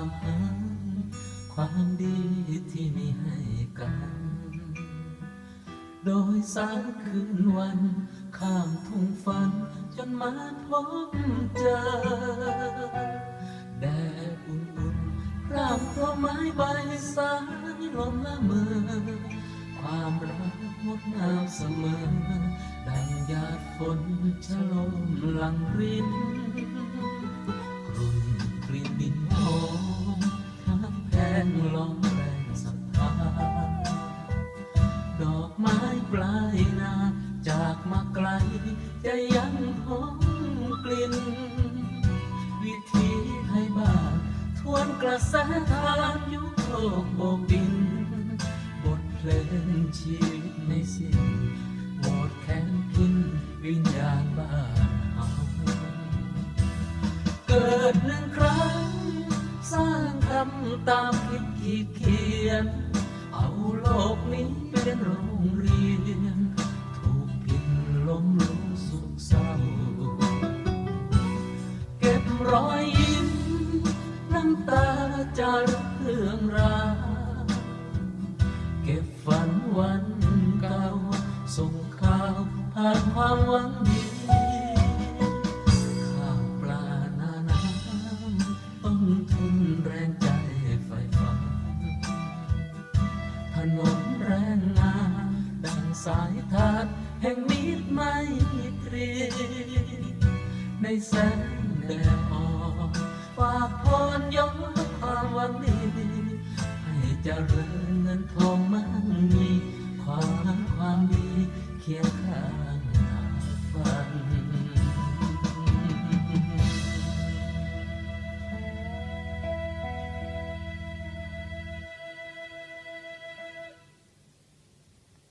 ามหาความดีที่มีให้กัน โดยสารคืนวันข้ามทุ่งฝันจนมาพบเจอแดดอุ่นๆร่างพราะไม้ใบสายลมละเมอความรักงดงามเสมอ ดังหยาดฝนชะลมหลังริน วนกระแสทานยุคโลกโบกบิน บทเพลงชีวิตในสิ้นหมดแค้นกินวิญญาณบ้านเฮาเกิดหนึ่งครั้ง สร้างทำตามคิดขีดเขียน เอาโลกนี้เป็นโรงเรียน ถูกผิดล้มลุกสุขเศร้า เก็บรอย ตาจารึกเรื่องราวเก็บฝันวันเก่าส่งข่าวผ่านความหวังดีข้าวปลาหนาน้ำต้นทุนแรงใจไฟฝันถนนแรงงานดังสายทานแห่งมิตรไมตรีในแสงแดดอ่อนากพรย้อนความวันนี้ให้เจริญเงินทองมั่งมีความความดีเคียงข้า